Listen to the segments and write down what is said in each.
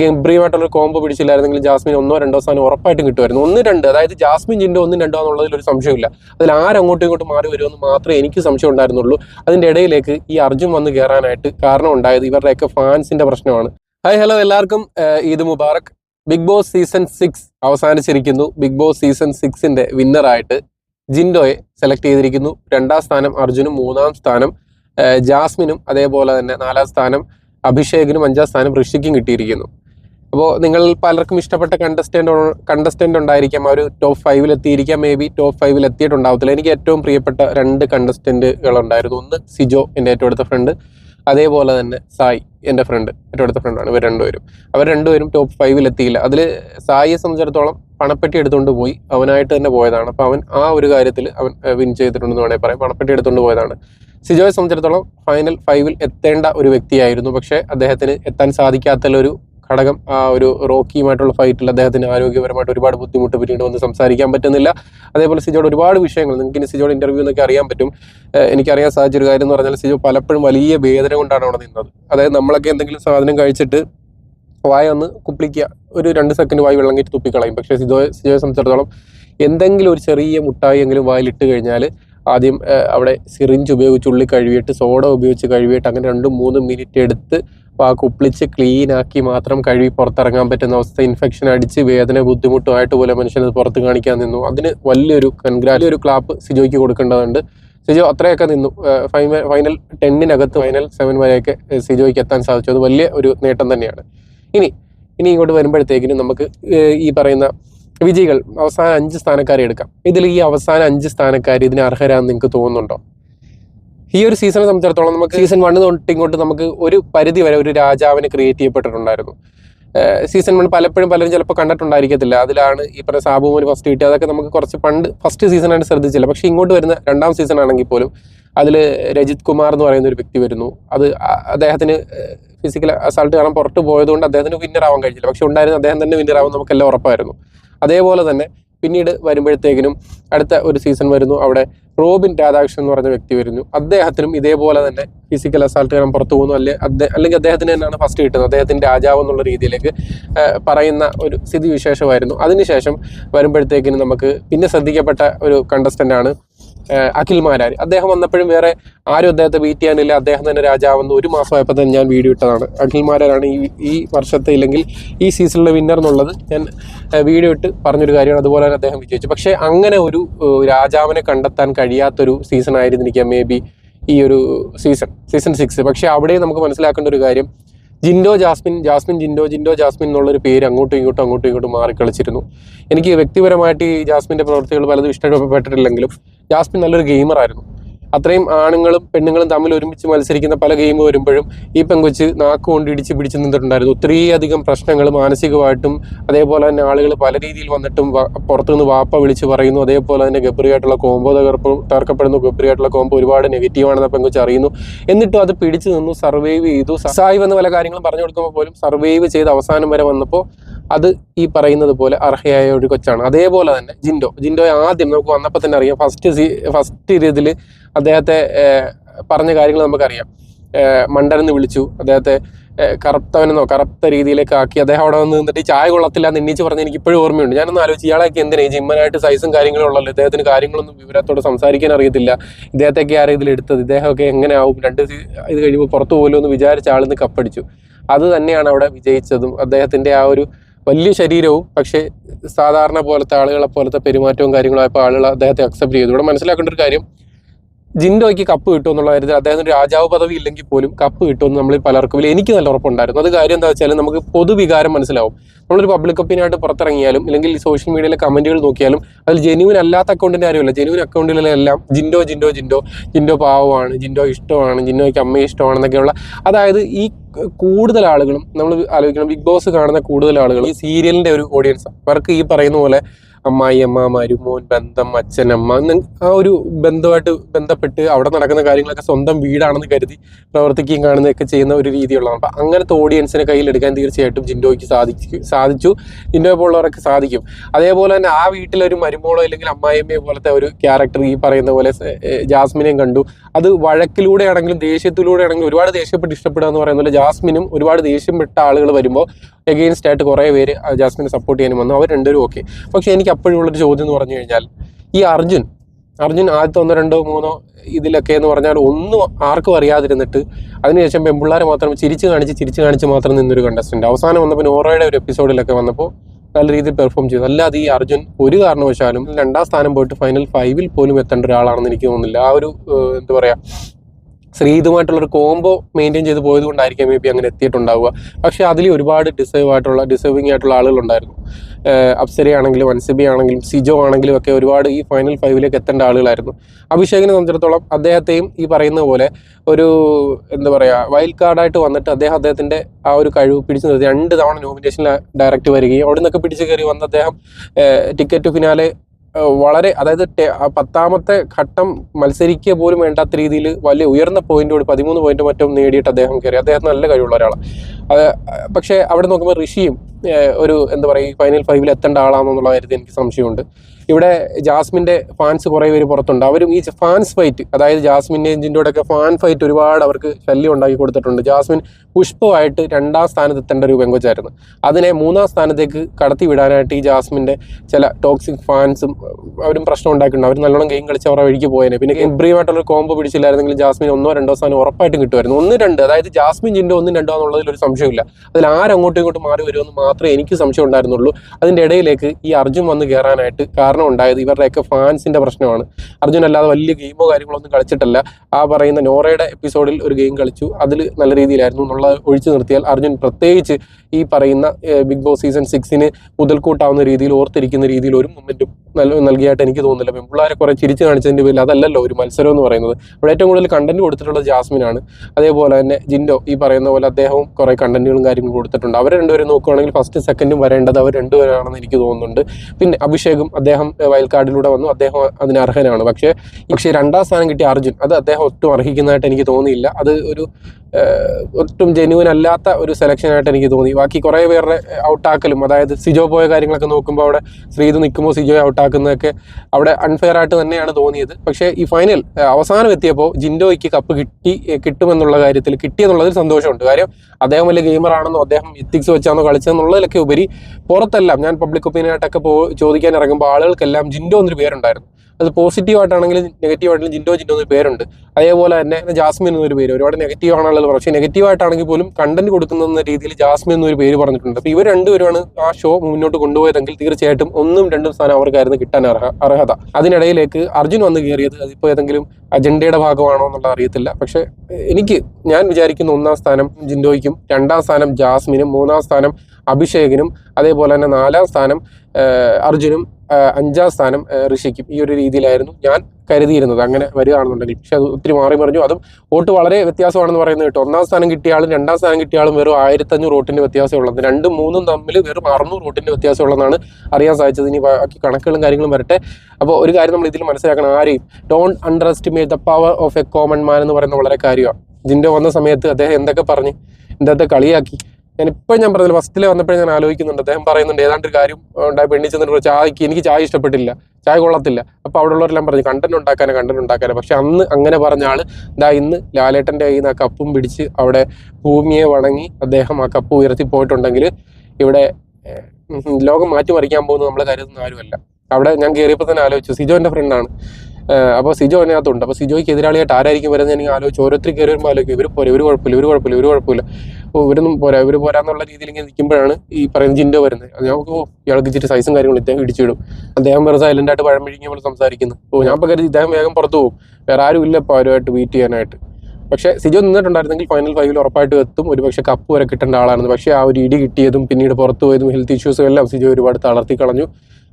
ഗംഭീരമായിട്ടുള്ള ഒരു combo പിടിച്ചില്ലായിരുന്നെങ്കിൽ Jasmine ഒന്നോ രണ്ടോ സ്ഥാനം ഉറപ്പായിട്ടും കിട്ടുമായിരുന്നു. ഒന്ന് രണ്ട് അതായത് ജാസ്മിൻ ജിന്റെ ഒന്നും രണ്ടോ എന്നുള്ളതിൽ ഒരു സംശയമില്ല അതിൽ ആരങ്ങോട്ടും ഇങ്ങോട്ടും മാറി വരുമെന്ന് മാത്രമേ എനിക്ക് സംശയം ഉണ്ടായിരുന്നുള്ളൂ. അതിന്റെ ഇടയിലേക്ക് ഈ അർജുൻ വന്ന് കയറാനായിട്ട് കാരണം ഉണ്ടായത് ഇവരുടെയൊക്കെ ഫാൻസിന്റെ പ്രശ്നമാണ്. ഹായ് ഹലോ എല്ലാവർക്കും. Eid Mubarak. Big boss season six അവസാനിച്ചിരിക്കുന്നു. Big boss season സിക്സിന്റെ വിന്നറായിട്ട് ജിൻഡോയെ സെലക്ട് ചെയ്തിരിക്കുന്നു. രണ്ടാം സ്ഥാനം അർജുനും മൂന്നാം സ്ഥാനം ജാസ്മിനും അതേപോലെ തന്നെ നാലാം സ്ഥാനം അഭിഷേകിനും അഞ്ചാം സ്ഥാനം ഋഷിക്കും കിട്ടിയിരിക്കുന്നു. അപ്പോൾ നിങ്ങൾ പലർക്കും ഇഷ്ടപ്പെട്ട കണ്ടസ്റ്റന്റ് കണ്ടസ്റ്റന്റ് ഉണ്ടായിരിക്കാം. ഒരു ടോപ്പ് ഫൈവിൽ എത്തിയിരിക്കാം മേ ബി ടോപ്പ് ഫൈവിൽ എത്തിയിട്ടുണ്ടാവത്തില്ല എനിക്ക് ഏറ്റവും പ്രിയപ്പെട്ട രണ്ട് കണ്ടസ്റ്റന്റുകൾ ഉണ്ടായിരുന്നു. ഒന്ന് സിജോ എന്റെ ഏറ്റവും അടുത്ത ഫ്രണ്ട് അതേപോലെ തന്നെ സായി എന്റെ ഫ്രണ്ട് ഏറ്റവും അടുത്ത ഫ്രണ്ടാണ് ഇവർ രണ്ടുപേരും. അവർ രണ്ടുപേരും ടോപ്പ് ഫൈവിൽ എത്തിയില്ല അതിൽ സായിയെ സംബന്ധിച്ചിടത്തോളം പണപ്പെട്ടി എടുത്തുകൊണ്ട് പോയി. അവനായിട്ട് തന്നെ പോയതാണ്. അപ്പോൾ അവൻ ആ ഒരു കാര്യത്തിൽ അവൻ വിൻ ചെയ്തിട്ടുണ്ടെന്ന് വേണമെങ്കിൽ പറയാം. പണപ്പെട്ടി എടുത്തുകൊണ്ട് പോയതാണ്. സിജോയെ സംബന്ധിച്ചിടത്തോളം ഫൈനൽ ഫൈവിൽ എത്തേണ്ട ഒരു വ്യക്തിയായിരുന്നു. പക്ഷേ അദ്ദേഹത്തിന് എത്താൻ സാധിക്കാത്തൊരു ഘടകം ആ ഒരു റോക്കിയുമായിട്ടുള്ള ഫൈറ്റിൽ അദ്ദേഹത്തിന് ആരോഗ്യപരമായിട്ട് ഒരുപാട് ബുദ്ധിമുട്ട് പിന്നീട് വന്ന് സംസാരിക്കാൻ പറ്റുന്നില്ല. അതേപോലെ സിജോയുടെ ഒരുപാട് വിഷയങ്ങൾ നിങ്ങൾക്ക് ഇനി സിജോയുടെ ഇന്റർവ്യൂ എന്നൊക്കെ അറിയാൻ പറ്റും. എനിക്കറിയാൻ സാധിച്ച ഒരു കാര്യം എന്ന് പറഞ്ഞാൽ സിജോ പലപ്പോഴും വലിയ വേദന കൊണ്ടാണ് അവിടെ നിന്നത്. അതായത് നമ്മളൊക്കെ എന്തെങ്കിലും സാധനം കഴിച്ചിട്ട് വായ ഒന്ന് കുപ്പിളിക്കുക ഒരു രണ്ട് സെക്കൻഡ് വായി വെള്ളം കയറ്റി തുപ്പിക്കളയും. പക്ഷേ സിജോ സിജോയെ സംബന്ധിച്ചിടത്തോളം എന്തെങ്കിലും ഒരു ചെറിയ മുട്ടായി എങ്കിലും വായിലിട്ട് കഴിഞ്ഞാൽ ആദ്യം അവിടെ സിറിഞ്ച് ഉപയോഗിച്ച് ഉള്ളി കഴുകിയിട്ട് സോഡ ഉപയോഗിച്ച് കഴുകിയിട്ട് അങ്ങനെ രണ്ട് മൂന്ന് മിനിറ്റ് എടുത്ത് ആ കുപ്പിളിച്ച് ക്ലീൻ ആക്കി മാത്രം കഴുകി പുറത്തിറങ്ങാൻ പറ്റുന്ന അവസ്ഥ. ഇൻഫെക്ഷൻ അടിച്ച് വേദന ബുദ്ധിമുട്ടുമായിട്ട് പോലെ മനുഷ്യന് പുറത്ത് കാണിക്കാൻ നിന്നു. അതിന് വലിയൊരു കൺഗ്രാലി ഒരു ക്ലാപ്പ് സിജോയ്ക്ക് കൊടുക്കേണ്ടതുണ്ട്. സിജോ അത്രയൊക്കെ നിന്നു. ഫൈനൽ ടെന്നിനകത്ത് ഫൈനൽ സെവൻ വരെയൊക്കെ സിജോയ്ക്ക് എത്താൻ സാധിച്ചു. അത് വലിയ ഒരു നേട്ടം തന്നെയാണ്. ഇനി ഇനി ഇങ്ങോട്ട് വരുമ്പോഴത്തേക്കിനും നമുക്ക് ഈ പറയുന്ന വിജയികൾ അവസാന അഞ്ച് സ്ഥാനക്കാരെ എടുക്കാം. ഇതിൽ ഈ അവസാന അഞ്ച് സ്ഥാനക്കാർ ഇതിന് അർഹരാന്ന് നിങ്ങൾക്ക് തോന്നുന്നുണ്ടോ? ഈ ഒരു സീസണെ സംബന്ധിച്ചിടത്തോളം നമുക്ക് സീസൺ വണ് തൊട്ട് ഇങ്ങോട്ട് നമുക്ക് ഒരു പരിധി വരെ ഒരു രാജാവിനെ ക്രിയേറ്റ് ചെയ്യപ്പെട്ടിട്ടുണ്ടായിരുന്നു. സീസൺ വൺ പലപ്പോഴും പലരും ചിലപ്പോൾ കണ്ടിട്ടുണ്ടായിരിക്കത്തില്ല. അതിലാണ് ഈ പറഞ്ഞ സാബുമോന് ഫസ്റ്റ് കിട്ടിയത്. അതൊക്കെ നമുക്ക് കുറച്ച് പണ്ട് ഫസ്റ്റ് സീസണായിട്ട് ശ്രദ്ധിച്ചില്ല. പക്ഷേ ഇങ്ങോട്ട് വരുന്ന രണ്ടാം സീസൺ ആണെങ്കിൽ പോലും അതിൽ രജിത് കുമാർ എന്ന് പറയുന്ന ഒരു വ്യക്തി വരുന്നു. അത് അദ്ദേഹത്തിന് ഫിസിക്കൽ അസാൾട്ട് കാരണം പുറത്ത് പോയതുകൊണ്ട് അദ്ദേഹത്തിന് വിന്നർ ആവാൻ കഴിഞ്ഞില്ല. പക്ഷെ ഉണ്ടായിരുന്ന അദ്ദേഹം തന്നെ വിന്നർ ആവാൻ നമുക്കെല്ലാം ഉറപ്പായിരുന്നു. അതേപോലെ തന്നെ പിന്നീട് വരുമ്പോഴത്തേക്കിനും അടുത്ത ഒരു സീസൺ വരുന്നു. അവിടെ റോബിൻ രാധാകൃഷ്ണൻ എന്ന് പറഞ്ഞ വ്യക്തി വരുന്നു. അദ്ദേഹത്തിനും ഇതേപോലെ തന്നെ ഫിസിക്കൽ അസാൾട്ട് കാരണം പുറത്തു പോകുന്നു അല്ലെ അല്ലെങ്കിൽ അദ്ദേഹത്തിന് തന്നെയാണ് ഫസ്റ്റ് കിട്ടുന്നത്. അദ്ദേഹത്തിന്റെ രാജാവ് എന്നുള്ള രീതിയിലേക്ക് പറയുന്ന ഒരു സ്ഥിതിവിശേഷമായിരുന്നു. അതിനുശേഷം വരുമ്പോഴത്തേക്കിനും നമുക്ക് പിന്നെ ശ്രദ്ധിക്കപ്പെട്ട ഒരു കണ്ടസ്റ്റന്റാണ് അഖിൽ മാരാരി. അദ്ദേഹം വന്നപ്പോഴും വേറെ ആരും അദ്ദേഹത്തെ ബീറ്റ് ചെയ്യാനില്ല. അദ്ദേഹം തന്നെ രാജാവെന്ന് ഒരു മാസമായപ്പോൾ തന്നെ ഞാൻ വീഡിയോ ഇട്ടതാണ്. അഖിൽ മാരാരാണ് ഈ ഈ വർഷത്തെ ഇല്ലെങ്കിൽ ഈ സീസണിലെ വിന്നർ എന്നുള്ളത് ഞാൻ വീഡിയോ ഇട്ട് പറഞ്ഞൊരു കാര്യമാണ്. അതുപോലെ തന്നെ അദ്ദേഹം വിജയിച്ചു. പക്ഷേ അങ്ങനെ ഒരു രാജാവിനെ കണ്ടെത്താൻ കഴിയാത്തൊരു സീസൺ ആയിരുന്നിരിക്കാം മേ ബി ഈ ഒരു സീസൺ സീസൺ സിക്സ് പക്ഷേ അവിടെ നമുക്ക് മനസ്സിലാക്കേണ്ട ഒരു കാര്യം Jinto Jasmine Jasmine Jinto Jinto Jasmine എന്നുള്ളൊരു പേര് അങ്ങോട്ടും ഇങ്ങോട്ടും അങ്ങോട്ടും ഇങ്ങോട്ടും മാറിക്കളിച്ചിരുന്നു. എനിക്ക് വ്യക്തിപരമായിട്ട് ഈ ജാസ്മിന്റെ പ്രവൃത്തികൾ പലതും ഇഷ്ടപ്പെട്ടിട്ടില്ലെങ്കിലും ജാസ്മിൻ നല്ലൊരു ഗെയിമറായിരുന്നു അത്രയും ആണുങ്ങളും പെണ്ണുങ്ങളും തമ്മിൽ ഒരുമിച്ച് മത്സരിക്കുന്ന പല ഗെയിം വരുമ്പോഴും ഈ പെങ്കൊച്ച് നാക്ക് കൊണ്ട് ഇടിച്ച് പിടിച്ച് നിന്നിട്ടുണ്ടായിരുന്നു. ഒത്തിരിയധികം പ്രശ്നങ്ങൾ മാനസികമായിട്ടും അതേപോലെ തന്നെ ആളുകൾ പല രീതിയിൽ വന്നിട്ടും പുറത്തു പുറത്തുനിന്ന് വാപ്പ വിളിച്ച് പറയുന്നു. അതേപോലെ തന്നെ ഗബ്രിയായിട്ടുള്ള കോംബോ തകർപ്പ് തകർക്കപ്പെടുന്നു. ഗബ്രിയായിട്ടുള്ള കോംബോ ഒരുപാട് നെഗറ്റീവാണെന്ന് പെങ്കൊച്ച് അറിയുന്നു. എന്നിട്ടും അത് പിടിച്ചു നിന്നു സർവൈവ് ചെയ്തു. സഹായി വന്ന പല കാര്യങ്ങളും പറഞ്ഞു കൊടുക്കുമ്പോൾ പോലും സർവൈവ് ചെയ്ത് അവസാനം വരെ വന്നപ്പോൾ അത് ഈ പറയുന്നത് പോലെ അർഹയായ ഒരു കൊച്ചാണ്. അതേപോലെ തന്നെ ജിൻഡോ. ജിൻഡോ ആദ്യം നമുക്ക് വന്നപ്പോൾ തന്നെ അറിയാം. ഫസ്റ്റ് സീ ഫസ്റ്റ് ഇതിൽ അദ്ദേഹത്തെ പറഞ്ഞ കാര്യങ്ങൾ നമുക്കറിയാം. മണ്ടനെന്ന് വിളിച്ചു. അദ്ദേഹത്തെ കറുത്തവനെന്നോ കറുത്ത രീതിയിലേക്ക് ആക്കി. അദ്ദേഹം അവിടെ വന്ന് നിന്നിട്ട് ചായ കൊള്ളത്തില്ല എന്ന് എണ്ണീച്ച് പറഞ്ഞ് എനിക്ക് ഇപ്പോഴും ഓർമ്മയുണ്ട്. ഞാനൊന്ന് ആലോചിച്ച് ഇയാളൊക്കെ എന്തിനാ ജിമ്മനായിട്ട് സൈസും കാര്യങ്ങളും ഉള്ളല്ലോ ഇദ്ദേഹത്തിന് കാര്യങ്ങളൊന്നും വിവരത്തോട് സംസാരിക്കാൻ അറിയത്തില്ല. ഇദ്ദേഹത്തെയൊക്കെ ആരും ഇതിലെടുത്തത് ഇദ്ദേഹമൊക്കെ എങ്ങനെ ആവും? രണ്ട് ഇത് കഴിയുമ്പോൾ പുറത്തു പോലും എന്ന് വിചാരിച്ച ആളിന്ന് കപ്പടിച്ചു. അത് തന്നെയാണ് അവിടെ വിജയിച്ചതും. അദ്ദേഹത്തിന്റെ ആ ഒരു വലിയ ശരീരവും പക്ഷേ സാധാരണ പോലത്തെ ആളുകളെ പോലത്തെ പെരുമാറ്റവും കാര്യങ്ങളും ആയപ്പോൾ ആളുകൾ അദ്ദേഹത്തെ അക്സെപ്റ്റ് ചെയ്തു. ഇവിടെ മനസ്സിലാക്കേണ്ട ഒരു കാര്യം ജിൻഡോയ്ക്ക് കപ്പ് കിട്ടും എന്നുള്ള കാര്യത്തിൽ അദ്ദേഹത്തിന് രാജാവ് പദവി ഇല്ലെങ്കിൽ പോലും കപ്പ് കിട്ടുമെന്ന് നമ്മൾ പലർക്കും എനിക്ക് നല്ല ഉറപ്പുണ്ടായിരുന്നു. അത് കാര്യം എന്താ വെച്ചാൽ നമുക്ക് പൊതുവികാരം മനസ്സിലാവും. നമ്മളൊരു പബ്ലിക് ഒപ്പീനായിട്ട് പുറത്തിറങ്ങിയാലും അല്ലെങ്കിൽ സോഷ്യൽ മീഡിയയിലെ കമന്റുകൾ നോക്കിയാലും അതിൽ ജെനുവിൻ അല്ലാത്ത അക്കൗണ്ടിന്റെ കാര്യമല്ല. ജെനുവിൻ അക്കൗണ്ടുകളിലെല്ലാം ജിൻഡോ ജിൻഡോ ജിൻഡോ ജിൻഡോ പാവമാണ് ജിൻഡോ ഇഷ്ടമാണ് ജിൻഡോയ്ക്ക് അമ്മയെ ഇഷ്ടമാണെന്നൊക്കെയുള്ള അതായത് ഈ കൂടുതൽ ആളുകളും നമ്മൾ ആലോചിക്കണം ബിഗ് ബോസ് കാണുന്ന കൂടുതൽ ആളുകളും ഈ സീരിയലിന്റെ ഒരു ഓഡിയൻസ് അവർക്ക് ഈ പറയുന്ന പോലെ അമ്മായി അമ്മ മരുമോൻ ബന്ധം അച്ഛനമ്മ ആ ഒരു ബന്ധമായിട്ട് ബന്ധപ്പെട്ട് അവിടെ നടക്കുന്ന കാര്യങ്ങളൊക്കെ സ്വന്തം വീടാണെന്ന് കരുതി പ്രവർത്തിക്കുകയും കാണുന്നതൊക്കെ ചെയ്യുന്ന ഒരു രീതിയുള്ളതാണ്. അപ്പം അങ്ങനത്തെ ഓഡിയൻസിനെ കയ്യിലെടുക്കാൻ തീർച്ചയായിട്ടും ജിൻഡോയ്ക്ക് സാധിച്ചു സാധിച്ചു. ജിൻഡോയെ പോലുള്ളവർക്ക് സാധിക്കും. അതേപോലെ തന്നെ ആ വീട്ടിലൊരു മരുമോളോ അല്ലെങ്കിൽ അമ്മായിയമ്മയെ പോലത്തെ ഒരു ക്യാരക്ടർ ഈ പറയുന്ന പോലെ ജാസ്മിനെയും കണ്ടു. അത് വഴക്കിലൂടെ ആണെങ്കിലും ദേഷ്യത്തിലൂടെ ആണെങ്കിലും ഒരുപാട് ദേഷ്യപ്പെട്ട് ഇഷ്ടപ്പെടുക എന്ന് പറയുന്ന പോലെ ജാസ്മിനും ഒരുപാട് ദേഷ്യപ്പെട്ട ആളുകൾ വരുമ്പോൾ എഗെയിൻസ്റ്റ് ആയിട്ട് കുറേ പേര് ജാസ്മിനെ സപ്പോർട്ട് ചെയ്യാനും വന്നു. അവർ രണ്ടുപേരും ഓക്കെ പക്ഷേ എനിക്ക് അപ്പോഴും ഉള്ളൊരു ചോദ്യം എന്ന് പറഞ്ഞു കഴിഞ്ഞാൽ ഈ അർജുൻ അർജുൻ ആദ്യത്തെ ഒന്നോ രണ്ടോ മൂന്നോ ഇതിലൊക്കെ എന്ന് പറഞ്ഞാൽ ഒന്നും ആർക്കും അറിയാതിരുന്നിട്ട് അതിനുശേഷം പെൺപിള്ളേരെ മാത്രം ചിരിച്ചു കാണിച്ച് ചിരിച്ചു കാണിച്ച് മാത്രം നിന്നൊരു കണ്ടസ്റ്റന്റ് അവസാനം വന്നപ്പോൾ നോറയുടെ ഒരു എപ്പിസോഡിലൊക്കെ വന്നപ്പോൾ നല്ല രീതിയിൽ പെർഫോം ചെയ്തു. അല്ലാതെ ഈ അർജുൻ ഒരു കാരണവശാലും രണ്ടാം സ്ഥാനം പോയിട്ട് ഫൈനൽ ഫൈവിൽ പോലും എത്തേണ്ട ഒരാളാണെന്ന് എനിക്ക് തോന്നുന്നില്ല. ആ ഒരു എന്താ പറയാ ശ്രീതുമായിട്ടുള്ള ഒരു കോംബോ മെയിന്റെയിൻ ചെയ്ത് പോയത് കൊണ്ടായിരിക്കും മേ ബി അങ്ങനെ എത്തിയിട്ടുണ്ടാവുക. പക്ഷേ അതിൽ ഒരുപാട് ഡിസേർവ് ആയിട്ടുള്ള ഡിസേർവിംഗ് ആയിട്ടുള്ള ആളുകളുണ്ടായിരുന്നു. അപ്സരി ആണെങ്കിലും അൻസിബി ആണെങ്കിലും സിജോ ആണെങ്കിലും ഒക്കെ ഒരുപാട് ഈ ഫൈനൽ ഫൈവിലേക്ക് എത്തേണ്ട ആളുകളായിരുന്നു. അഭിഷേകിനെ സംബന്ധിച്ചിടത്തോളം അദ്ദേഹത്തെയും ഈ പറയുന്ന പോലെ ഒരു എന്താ പറയുക വൈൽഡ് കാർഡായിട്ട് വന്നിട്ട് അദ്ദേഹം അദ്ദേഹത്തിന്റെ ആ ഒരു കഴിവ് പിടിച്ചു നിർത്തി. രണ്ട് തവണ നോമിനേഷനിൽ ഡയറക്റ്റ് വരികയും അവിടെ നിന്നൊക്കെ പിടിച്ചു കയറി വന്ന അദ്ദേഹം ടിക്കറ്റ് ഫിനാലെ വളരെ അതായത് പത്താമത്തെ ഘട്ടം മത്സരിക്കുക പോലും വേണ്ടാത്ത രീതിയിൽ വലിയ ഉയർന്ന പോയിന്റോട് പതിമൂന്ന് പോയിന്റ് മറ്റും നേടിയിട്ട് അദ്ദേഹം കയറി. അദ്ദേഹം നല്ല കഴിവുള്ള ഒരാളാണ് പക്ഷെ അവിടെ നോക്കുമ്പോൾ ഋഷിയും ഒരു എന്താ പറയുക ഫൈനൽ ഫൈവിൽ എത്തേണ്ട ആളാണെന്നുള്ള കാര്യത്തിൽ എനിക്ക് സംശയമുണ്ട്. ഇവിടെ ജാസ്മിന്റെ ഫാൻസ് കുറേ പേര് പുറത്തുണ്ട്. അവരും ഈ ഫാൻസ് ഫൈറ്റ് അതായത് ജാസ്മിന്റെയും ജിൻഡോയുടെ ഒക്കെ ഫാൻ ഫൈറ്റ് ഒരുപാട് അവർക്ക് ശല്യം ഉണ്ടാക്കി കൊടുത്തിട്ടുണ്ട്. ജാസ്മിൻ പുഷ്പമായിട്ട് രണ്ടാം സ്ഥാനത്ത് എത്തേണ്ട ഒരു പെങ്കൊച്ചായിരുന്നു. അതിനെ മൂന്നാം സ്ഥാനത്തേക്ക് കടത്തി വിടാനായിട്ട് ഈ ജാസ്മിന്റെ ചില ടോക്സിക് ഫാൻസും അവരും പ്രശ്നം ഉണ്ടാക്കിയിട്ടുണ്ട്. അവർ നല്ലോണം ഗെയിം കളിച്ച് അവരുടെ വഴിക്ക് പോയേനെ. പിന്നെ ഗംഭീരമായിട്ടുള്ള കോംബോ പിടിച്ചില്ലായിരുന്നെങ്കിൽ ജാസ്മിൻ ഒന്നോ രണ്ടോ സ്ഥാനം ഉറപ്പായിട്ടും കിട്ടുമായിരുന്നു. ഒന്ന് രണ്ട് അതായത് ജാസ്മിൻ ജിന്റെ ഒന്നും രണ്ടോ എന്നുള്ളതിൽ ഒരു സംശയമില്ല അതിൽ ആരങ്ങോട്ടും ഇങ്ങോട്ടും മാറി വരുമെന്ന് മാത്രമേ എനിക്ക് സംശയം ഉണ്ടായിരുന്നുള്ളൂ. അതിന്റെ ഇടയിലേക്ക് ഈ അർജുൻ വന്ന് കയറാനായിട്ട് കാരണം ഉണ്ടായത് ഇവരുടെയൊക്കെ ഫാൻസിന്റെ പ്രശ്നമാണ്. അർജുൻ അല്ലാതെ വലിയ ഗെയിമോ കാര്യങ്ങളൊന്നും കളിച്ചിട്ടല്ല. ആ പറയുന്ന നോറയുടെ എപ്പിസോഡിൽ ഒരു ഗെയിം കളിച്ചു. അതിൽ നല്ല രീതിയിലായിരുന്നു. എന്നുള്ളത് ഒഴിച്ചു നിർത്തിയാൽ അർജുൻ പ്രത്യേകിച്ച് ഈ പറയുന്ന ബിഗ് ബോസ് സീസൺ സിക്സിന് മുതൽക്കൂട്ടാവുന്ന രീതിയിൽ ഓർത്തിരിക്കുന്ന രീതിയിൽ ഒരു മൊമെന്റും നൽ- നൽകിയായിട്ട് എനിക്ക് തോന്നുന്നില്ല. പെൺപിള്ളേരെ കുറെ ചിരിച്ചു കാണിച്ചതിന്റെ പേരിൽ അതല്ലല്ലോ ഒരു മത്സരം എന്ന് പറയുന്നത്. ഇവിടെ ഏറ്റവും കൂടുതൽ കണ്ടന്റ് കൊടുത്തിട്ടുള്ളത് ജാസ്മിനാണ്. അതേപോലെ തന്നെ ജിൻഡോ ഈ പറയുന്ന പോലെ അദ്ദേഹവും കുറേ കണ്ടന്റുകളും കാര്യങ്ങളും കൊടുത്തിട്ടുണ്ട്. അവർ രണ്ടുപേരും നോക്കുകയാണെങ്കിൽ ഫസ്റ്റ് സെക്കൻഡും വരേണ്ടത് അവർ രണ്ടുപേരാണെന്ന് എനിക്ക് തോന്നുന്നുണ്ട്. പിന്നെ അഭിഷേകും അദ്ദേഹം വൈൽഡ് കാർഡിലൂടെ വന്നു. അദ്ദേഹം അതിന് അർഹനാണ്. പക്ഷേ പക്ഷേ രണ്ടാം സ്ഥാനം കിട്ടിയ അർജുൻ അത് അദ്ദേഹം ഒട്ടും അർഹിക്കുന്നതായിട്ട് എനിക്ക് തോന്നിയില്ല. അത് ഒരു ഒട്ടും ജെന്യൂൻ അല്ലാത്ത ഒരു സെലക്ഷൻ ആയിട്ട് എനിക്ക് തോന്നി. ബാക്കി കുറേ പേരുടെ ഔട്ടാക്കലും അതായത് സിജോ പോയ കാര്യങ്ങളൊക്കെ നോക്കുമ്പോൾ അവിടെ ശ്രീത് നിൽക്കുമ്പോൾ സിജോയെ ഔട്ടാക്കുന്നതൊക്കെ അവിടെ അൺഫെയർ ആയിട്ട് തന്നെയാണ് തോന്നിയത്. പക്ഷേ ഈ ഫൈനൽ അവസാനം എത്തിയപ്പോൾ ജിൻഡോയ്ക്ക് കപ്പ് കിട്ടി കിട്ടുമെന്നുള്ള കാര്യത്തിൽ കിട്ടിയെന്നുള്ളതിൽ സന്തോഷമുണ്ട്. കാര്യം അദ്ദേഹം വലിയ ഗെയിമറാണെന്നോ അദ്ദേഹം എത്തിക്സ് വെച്ചാണോ കളിച്ചതെന്നുള്ളതിലൊക്കെ ഉപരി പുറത്തെല്ലാം ഞാൻ പബ്ലിക് ഒപ്പീനിയനായിട്ടൊക്കെ പോ ചോദിക്കാൻ ഇറങ്ങുമ്പോൾ ആളുകൾക്കെല്ലാം ജിൻഡോ എന്നൊരു പേരുണ്ടായിരുന്നു. അത് പോസിറ്റീവ് ആയിട്ടാണെങ്കിലും നെഗറ്റീവ് ആയിട്ടും ജിൻഡോ ജിൻഡോ എന്നൊരു പേരുണ്ട്. അതേപോലെ തന്നെ ജാസ്മിൻ എന്നൊരു പേര്. ഒരുപാട് നെഗറ്റീവ് ആണല്ലോ പക്ഷേ നെഗറ്റീവ് ആയിട്ടാണെങ്കിൽ പോലും കണ്ടന്റ് കൊടുക്കുന്ന രീതിയിൽ ജാസ്മിൻ എന്നൊരു പേര് പറഞ്ഞിട്ടുണ്ട്. അപ്പോൾ ഇവർ രണ്ടുപേരുമാണ് ആ ഷോ മുന്നോട്ട് കൊണ്ടുപോയതെങ്കിൽ തീർച്ചയായിട്ടും ഒന്നും രണ്ടും സ്ഥാനം അവർക്കായിരുന്നു കിട്ടാൻ അർഹ അർഹത. അതിനിടയിലേക്ക് അർജുൻ വന്ന് കയറിയത് അതിപ്പോൾ ഏതെങ്കിലും അജണ്ടയുടെ ഭാഗമാണോ എന്നുള്ളത് അറിയത്തില്ല. പക്ഷേ എനിക്ക് ഞാൻ വിചാരിക്കുന്ന ഒന്നാം സ്ഥാനം ജിൻഡോയ്ക്കും രണ്ടാം സ്ഥാനം ജാസ്മിനും മൂന്നാം സ്ഥാനം അഭിഷേകിനും അതേപോലെ തന്നെ നാലാം സ്ഥാനം അർജുനും അഞ്ചാം സ്ഥാനം ഋഷിക്കും ഈ ഒരു രീതിയിലായിരുന്നു ഞാൻ കരുതിയിരുന്നത്. അങ്ങനെ വരികയാണെന്നുണ്ടെങ്കിൽ. പക്ഷെ അത് ഒത്തിരി മാറി മറിഞ്ഞു. അതും വോട്ട് വളരെ വ്യത്യാസമാണെന്ന് പറയുന്നത് കേട്ടോ. ഒന്നാം സ്ഥാനം കിട്ടിയ ആളും രണ്ടാം സ്ഥാനം കിട്ടിയ ആളും വെറും ആയിരത്തഞ്ഞൂറ് വോട്ടിന്റെ വ്യത്യാസമുള്ളത് രണ്ടും മൂന്നും തമ്മിൽ വെറും അറുന്നൂറ് വോട്ടിന്റെ വ്യത്യാസമുള്ളതാണ് അറിയാൻ സാധിച്ചത്. ഇനി ബാക്കി കണക്കുകളും കാര്യങ്ങളും വരട്ടെ. അപ്പോൾ ഒരു കാര്യം നമ്മൾ ഇതിൽ മനസ്സിലാക്കണം. ആരെയും don't underestimate the power of a common man എന്ന് പറയുന്ന വളരെ കാര്യമാണ്. ഇതിന്റെ വന്ന സമയത്ത് അദ്ദേഹം എന്തൊക്കെ പറഞ്ഞ്? എന്തൊക്കെ കളിയാക്കി? ഞാൻ ഞാൻ പറഞ്ഞില്ല ഫസ്റ്റിലെ വന്നപ്പോഴേ ഞാൻ ആലോചിക്കുന്നുണ്ട്. അദ്ദേഹം പറയുന്നുണ്ട് ഏതാണ്ട് ഒരു കാര്യം ഉണ്ടായി പെണ്ണി ചെന്നിട്ട് ചായക്ക് എനിക്ക് ചായ ഇഷ്ടപ്പെട്ടില്ല ചായ കൊള്ളത്തില്ല. അപ്പോൾ അവിടെ ഉള്ളവരെല്ലാം പറഞ്ഞു കണ്ടന്റ് ഉണ്ടാക്കാനോ കണ്ടന്റ് ഉണ്ടാക്കാനോ. പക്ഷെ അന്ന് അങ്ങനെ പറഞ്ഞ ആൾ ദാ ഇന്ന് ലാലേട്ടന്റെ കയ്യിൽ നിന്ന് ആ കപ്പും പിടിച്ച് അവിടെ ഭൂമിയെ വണങ്ങി അദ്ദേഹം ആ കപ്പ് ഉയർത്തി പോയിട്ടുണ്ടെങ്കിൽ ഇവിടെ ലോകം മാറ്റിമറിക്കാൻ പോകുന്നത് നമ്മൾ കരുതുന്ന ആരുമല്ല. അവിടെ ഞാൻ കയറിയപ്പോൾ തന്നെ ആലോചിച്ചു സിജോ എന്റെ ഫ്രണ്ടാണ് അപ്പോൾ സിജോ അതിനകത്തുണ്ട്. അപ്പോൾ സിജോയ്ക്ക് എതിരാളിയായിട്ട് ആരായിരിക്കും വരുന്നത് എനിക്ക് ആലോചിച്ചു. ഓരോരുത്തർ കയറി വരുമ്പോൾ ആലോചിക്കും ഇവർ പോരെ ഒരു കുഴപ്പമില്ല ഒരു കുഴപ്പമില്ല ഒരു കുഴപ്പമില്ല. ഇവരൊന്നും പോരാ ഇവർ പോരാന്നുള്ള രീതിയിൽ ഇങ്ങനെ നിൽക്കുമ്പോഴാണ് ഈ പറയുന്ന ജിൻഡോ വരുന്നത്. അത് നമുക്ക് ഓ ഇയാൾക്ക് ഇച്ചിരി സൈസും കാര്യങ്ങളും ഇദ്ദേഹം ഇടിച്ചിടും അദ്ദേഹം വെറുതെ സൈലന്റ് ആയിട്ട് പഴം പിഴിഞ്ഞ പോലെ സംസാരിക്കുന്നു. ഓ ഞാൻ ഇപ്പോൾ കരുതി ഇദ്ദേഹം വേഗം പുറത്തു പോകും. വേറെ ആരും ഇല്ല ഇപ്പോൾ അവരുമായിട്ട് വെയിറ്റ് ചെയ്യാനായിട്ട്. പക്ഷെ സിജോ നിന്നിട്ടുണ്ടായിരുന്നെങ്കിൽ ഫൈനൽ ഫൈവിൽ ഉറപ്പായിട്ട് എത്തും. ഒരുപക്ഷെ കപ്പ് വരെ കിട്ടേണ്ട ആളാണ് പക്ഷേ ആ ഒരു ഇടി കിട്ടിയതും പിന്നീട് പുറത്തു പോയതും ഹെൽത്ത് ഇഷ്യൂസും എല്ലാം സിജോ ഒരുപാട് തളർത്തി കളഞ്ഞു.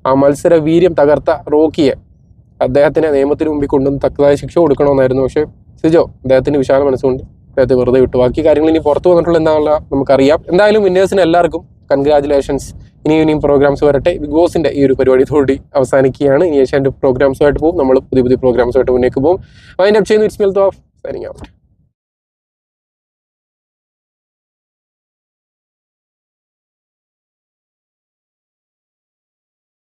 ആ മത്സര വീര്യം തകർത്ത റോക്കിയെ അദ്ദേഹത്തിനെ നിയമത്തിന് മുമ്പിൽ കൊണ്ടുവന്ന് തക്കതായ ശിക്ഷ കൊടുക്കണമെന്നായിരുന്നു. പക്ഷേ സിജോ അദ്ദേഹത്തിന് വിശാല മനസ്സുകൊണ്ട് അദ്ദേഹത്തെ വെറുതെ വിട്ടു. ബാക്കി കാര്യങ്ങൾ ഇനി പുറത്ത് വന്നിട്ടുള്ള എന്താണല്ലോ നമുക്കറിയാം. എന്തായാലും വിന്നേഴ്സിന് എല്ലാവർക്കും കൺഗ്രാചുലേഷൻസ് ഇനി ഇനിയും പ്രോഗ്രാംസ് വരട്ടെ. ബിഗ് ബോസിന്റെ ഈ ഒരു പരിപാടി തോടി അവസാനിക്കുകയാണ്. ഇനി ഏഷ്യാന്റെ പ്രോഗ്രാംസുമായിട്ട് പോകും. നമ്മൾ പുതിയ പുതിയ പ്രോഗ്രാംസുമായിട്ട് മുന്നേക്ക് പോകും. വൈൻഡ് അപ്പ് ചെയ്യുന്നു. It's മെൽത്ത് of signing out